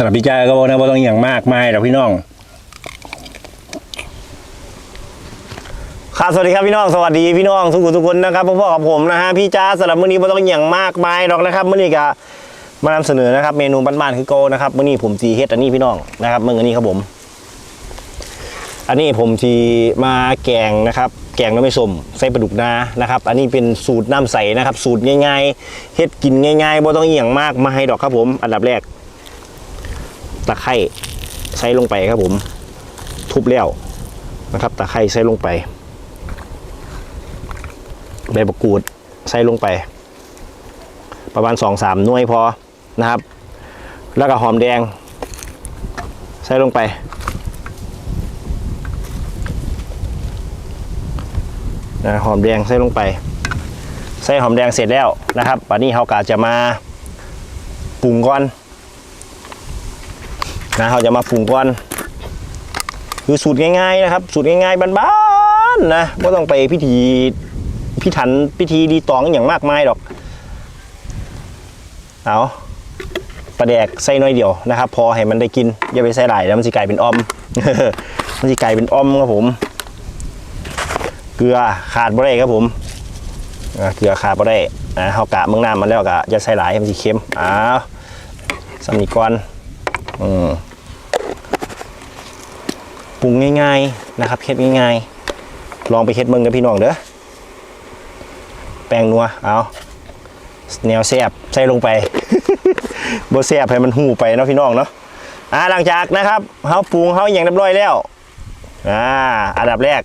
สำหรับพี่จ้าก็บอกนะว่าต้องอย่างมากมายหรอกพี่น้องครับสวัสดีครับพี่น้องสวัสดีพี่น้องทุกคนทุกคนนะครับพ่อๆกับผมนะฮะพี่จ้าสำหรับมื้อนี้ไม่ต้องอย่างมากมายหรอกนะครับมื้อนี้ก็มานำเสนอนะครับ เมนูบ้านๆคือโกนะครับมื้อนี้ผมจีเฮ็ดอันนี้พี่น้องนะครับมื้ออันนี้ครับผม อันนี้ผมจีมาแกงนะครับ แกงน้ำไม่ส้มใส่ปลาดุกนานะครับ อันนี้เป็นสูตรน้ำใสนะครับ สูตรง่ายๆเฮ็ดกินง่ายๆบ่ต้องอหย่างมากมายดอกครับผม อันดับแรก ตะไคร้ใส่ลงไปครับผม ทุบแล้วนะครับ ตะไคร้ใส่ลงไปใบมะกรูดใส่ลงไป ประมาณสองสามหน่วยพอนะครับ แล้วก็หอมแดง ใส่ลงไปนะหอมแดงใส่ลงไป ใส่หอมแดงเสร็จแล้วนะครับวันนี้เขากาจะมาปรุงก่อน นะเขาจะมาปรุงก่อนคือสูตรง่ายๆนะครับ สูตรง่ายๆบ้านๆนะไม่ต้องไปพิธีพิถันพิธีดีตองอย่างมากมายหรอกเอาปลาแดกใส่น้อยเดียวนะครับ พอให้มันได้กินอย่าไปใส่หลายแล้วมันจะกลายเป็นออมมันจะกลายเป็นออมครับผม เกลือขาดบ่ได้ครับผมเกลือขาดบ่ได้นะเฮากะเมืองน้ำมันแล้วกะจะใส่หลายมันสิเค็มอ้าวสำนีก่อนอืม ปรุงง่ายๆนะครับเฮ็ดง่ายๆ ลองไปเฮ็ดเบิ่งกับพี่น้องเด้อแป้งนัวเอาแนวแซบใส่ลงไปบ่แซบให้มันหูไปเนาะพี่น้องเนาะอ่าหลังจากนะครับเฮาปรุงเฮาอย่างเรียบร้อยแล้วอ่าอันดับแรก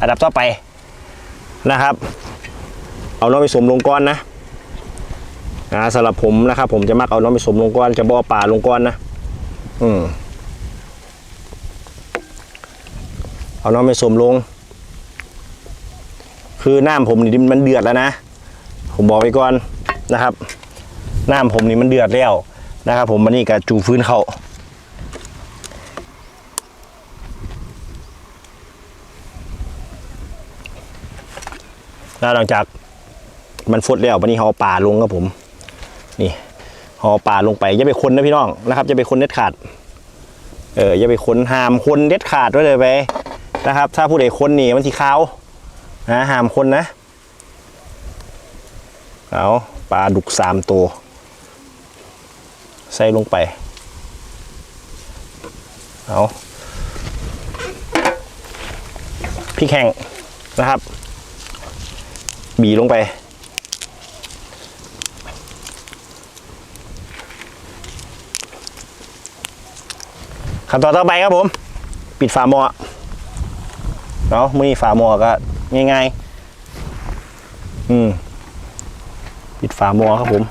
อันดับต่อไปนะครับ เอาน้องไปสมลงก้อนนะอ่าสำหรับผมนะครับ ผมจะมักเอาน้องไปสมลงก้อนจะบ่อป่าลงก้อนนะ อืม เอาน้องไปสมลง คือน้ำผมนี่มันเดือดแล้วนะ ผมบอกไปก่อนนะครับ น้ำผมนี่มันเดือดแล้วนะครับ ผมมันนี่กับจูฟื้นเขาแล้วหลังจากมันฟดแล้ววันนี้เขาเอป่าลงครับผม นี่เขาเอป่าลงไปอย่าไปคนนะพี่น้องนะครับอย่าไปคนเด็ดขาด เอออย่าไปคนหามคนเด็ดขาดไว้เลยไป นะครับ ถ้าผู้ใดคนนี่มันสีขาวนะหามคนนะเอาปลาดุกสามตัว ใส่ลงไปเอาพริกแห้งนะครับ บีลงไป ขั้นตอนต่อไปครับผม ปิดฝาหม้อ เนาะมือนี้ฝาหม้อก็ง่ายๆอืมปิดฝาหม้อครับผม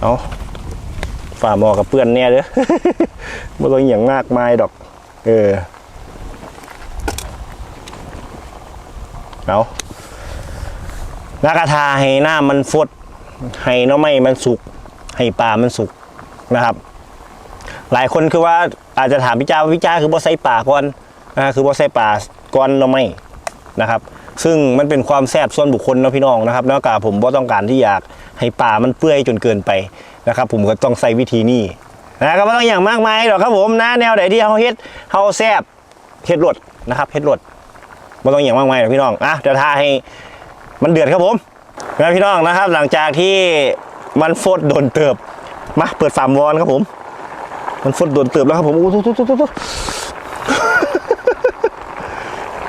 เอาฝ่าหมอกับเปื้อนเนี่ยเด้อไม่ต้องอย่างมากมายดอก เออเอานากระทาให้หน้ามันฟด ให้น้อไม่มันสุก ให้ปลามันสุกนะครับ หลายคนคือว่าอาจจะถามพี่จ้าว่าพี่จ้าคือบ่ใส่ปลาก่อนนะคือบ่ใส่ปลาก่อนน้อไม่นะครับ ซึ่งมันเป็นความแซ่บส่วนบุคคลนะพี่น้องนะครับแล้วก็ผมบ่ต้องการที่อยากให้ปลามันเปื่อยจนเกินไปนะครับ ผมก็ต้องใส่วิธีนี้นะก็ไม่ต้องอย่างมากมายหรอกครับผมนะแนวไหนที่เขาเฮ็ดเขาแซ่บเฮ็ดรดนะครับเฮ็ดรดไม่ต้องอย่างมากมายหรอกพี่น้องอะเดี๋ยวทาให้มันเดือดครับผม นะพี่น้องนะครับ หลังจากที่มันฟดโดนเติบมาเปิดฝามวอนครับผม มันฟดโดนเติบแล้วครับผมโอ้โหโอ้โหโอ้โห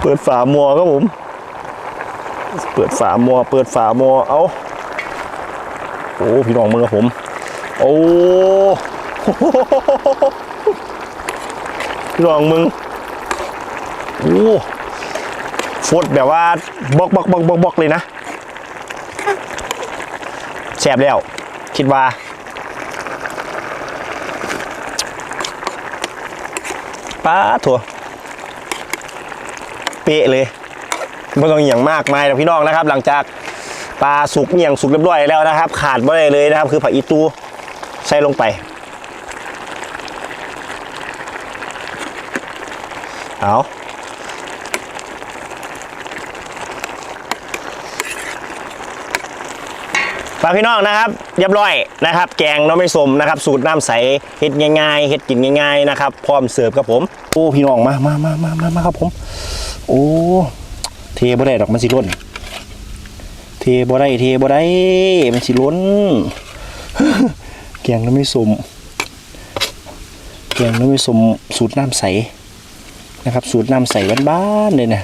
เปิดฝามัวครับผม เปิดฝามัว เปิดฝามัวเอาโอ้พี่น้องมือครับผม โอ้พี่น้องมึง โอ้ฟดแบบว่าบอกบล็อกบล็อกบล็อกบล็อกเลยนะ แสบแล้ว คิดว่า ป้าถั่ว เป๊ะเลยไม่ต้องอย่างมากมายนะพี่น้องนะครับ หลังจากปลาสุกอย่างสุกเรียบร้อยแล้วนะครับ ขาดไม่ได้เลยนะครับ คือผักอีตูใส่ลงไป เอา ฝากพี่น้องนะครับเรียบร้อยนะครับ แกงน้ำไม่สมนะครับ สูตรน้ำใสเฮ็ดง่ายๆเฮ็ดกินง่ายๆนะครับ พร้อมเสิร์ฟครับผมโอ้พี่น้องมามามามามามาครับผม โอ้เทบ่ได้ดอกมันสิล้น เทบ่ได้เทบ่ได้มันสิล้น แกงน้ำไม่สมแกงน้ำไม่สมสูตรน้ำใสนะครับ สูตรน้ำใสบ้านๆเลยนะ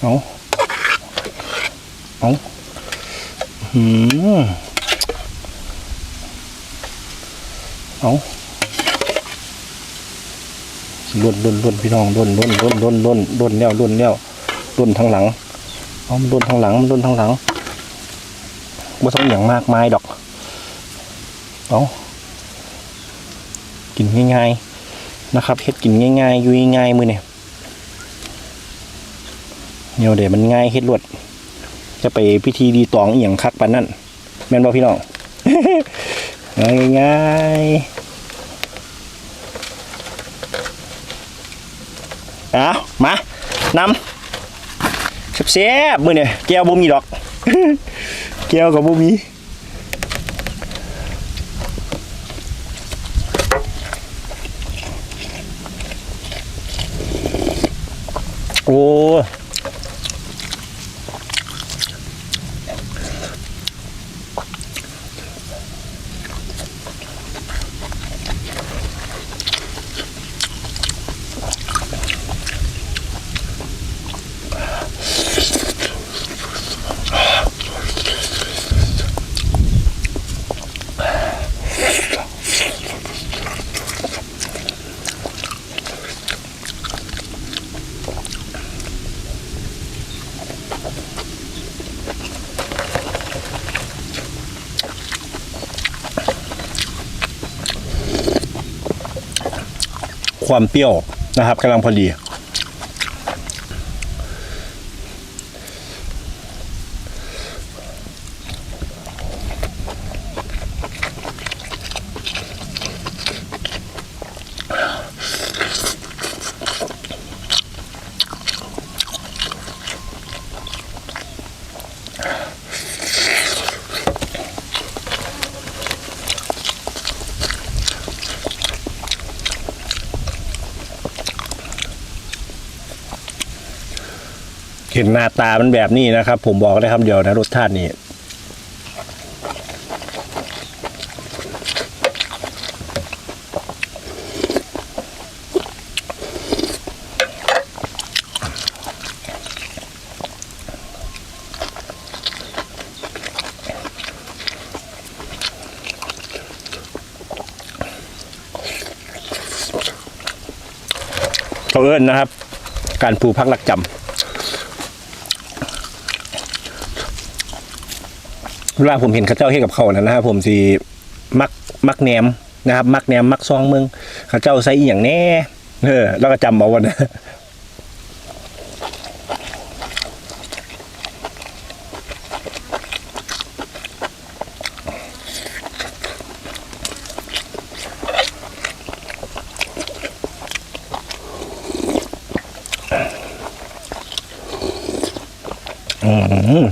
เอาเอา เอาล่นล่นล่นพี่น้องล่นล่นล่นล่นล่นล่นแล้วล่นแล้วล่นทางหลังเอามันล่นทางหลังมันล่นทางหลังบ่ต้องอย่างมากมายดอกเอากินง่ายๆนะครับเฮ็ดกินง่ายๆอยู่ง่ายมือเนี่ยเดี๋ยวเดี๋ยวมันง่ายเฮ็ดรวด จะไปพิธีดีตองอหย่างคักปันนั่นแม่นบ่พี่น้องง่ายๆเอามานำเสียบมือเนี่ยแก้วบ่มีดอก แก้วกับบ่มีโอ้ ความเปรี้ยวนะครับกำลังพอดี ห็นหน้าตามันแบบนี้นะครับ ผมบอกได้คำเดียวนะรสชาตินี่เขาเอิ้นนะครับ การปลูกพักหลักจำ เวลาผมเห็นข้าเจ้าเฮ็ดกับเขาวนะนะครับผมสีมักมักแหนมนะครับ มักแหนมมักซองเมืองข้าเจ้าใส่อีหยังแน่เออแล้วก็จำเอาวันนะอืม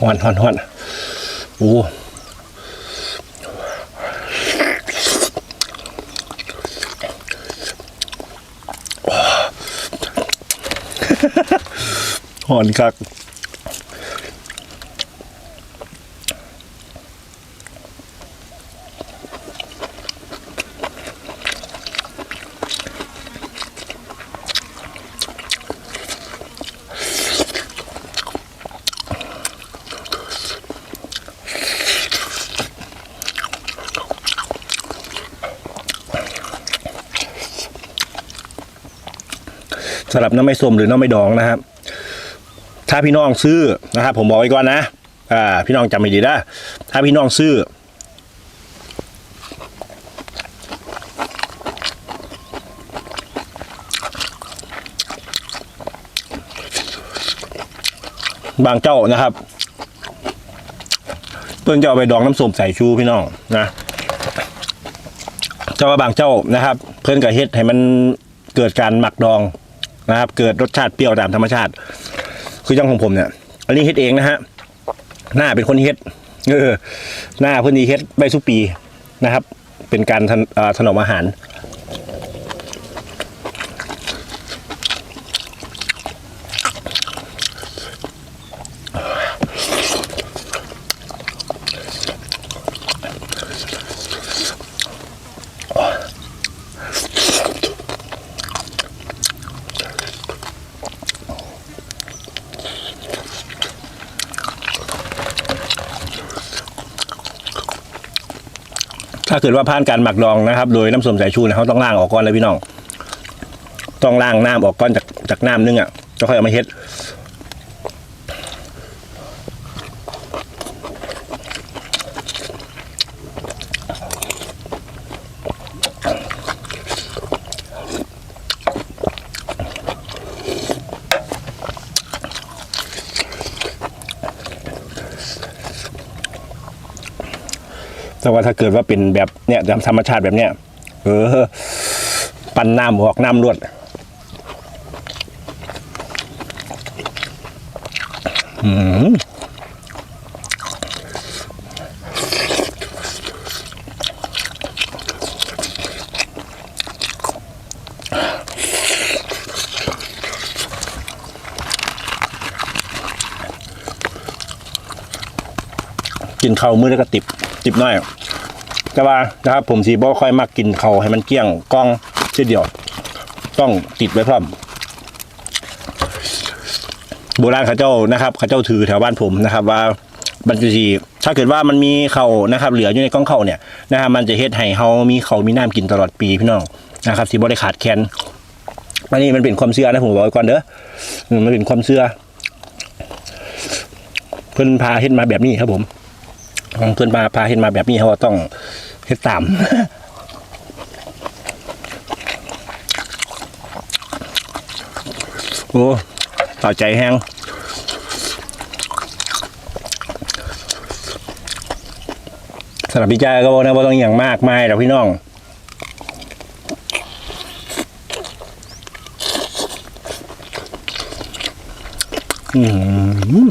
หอนหอนหอนโอ้หอนคัก สำหรับน้ำไม่ส้มหรือน้ำไม่ดองนะครับ ถ้าพี่น้องซื้อนะครับ ผมบอกไว้ก่อนนะอ่าพี่น้องจำไม่ดีนะถ้าพี่น้องซื้อ บางเจ้านะครับเพื่อนเจ้าไปดองน้ำส้มใส่ชูพี่น้องนะเจ้าบางเจ้านะครับ เพื่อนกับเฮ็ดให้มันเกิดการหมักดอง นะครับ เกิดรสชาติเปรี้ยวตามธรรมชาติ คือจังของผมเนี่ย อันนี้เฮ็ดเองนะฮะ หน้าเป็นคนเฮ็ด เออ หน้าเพิ่นนี้เฮ็ดใบสุปีนะครับ เป็นการถนอมอาหาร ถ้าเกิดว่าผ่านการหมักดองนะครับ โดยน้ำส้มสายชูเนี่ยเขาต้องล้างออกก่อนเลยพี่น้อง ต้องล้างน้ำออกก่อนจากจากน้ำนึงอะจะค่อยเอามาเฮ็ด แต่ว่าถ้าเกิดว่าเป็นแบบเนี่ยตามธรรมชาติแบบเนี้ยเออ ปั่นน้ำออกน้ำรวดอืมกินข้าวมื้อแล้วก็ติบ ติบน้อยแต่ว่านะครับผมสีบ่ค่อยมักกินเขาให้มันเกี้ยงกล้องเช่นเดียว ต้องติดไว้พร้อมโบราณเขาเจ้านะครับเขาเจ้าถือแถวบ้านผมนะครับ ว่าบรรจุสีถ้าเกิดว่ามันมีเขานะครับ เหลืออยู่ในกล้องเขาเนี่ยนะครับมันจะเฮ็ดให้เฮามีเขามีน้ำกินตลอดปีพี่น้องนะครับสีบ่ได้ขาดแคลนอันนี้มันเป็นความเชื่อนะผมบอกไว้ก่อนเด้อมันเป็นความเชื่อเพิ่นพาเฮ็ดมาแบบนี้ครับผม เพื่อนมาพาเห็นมาแบบนี้เขาก็ต้องเฮ็ดตามโอ้ต่อใจแห้งสำหรับพี่จ้าก็บอกนะว่าต้องอย่างมากมายหรอกพี่น้องอืม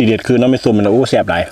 ทีเด็ดคือน้ำไม่ซุ่มมันนะโอ้แสบหลาย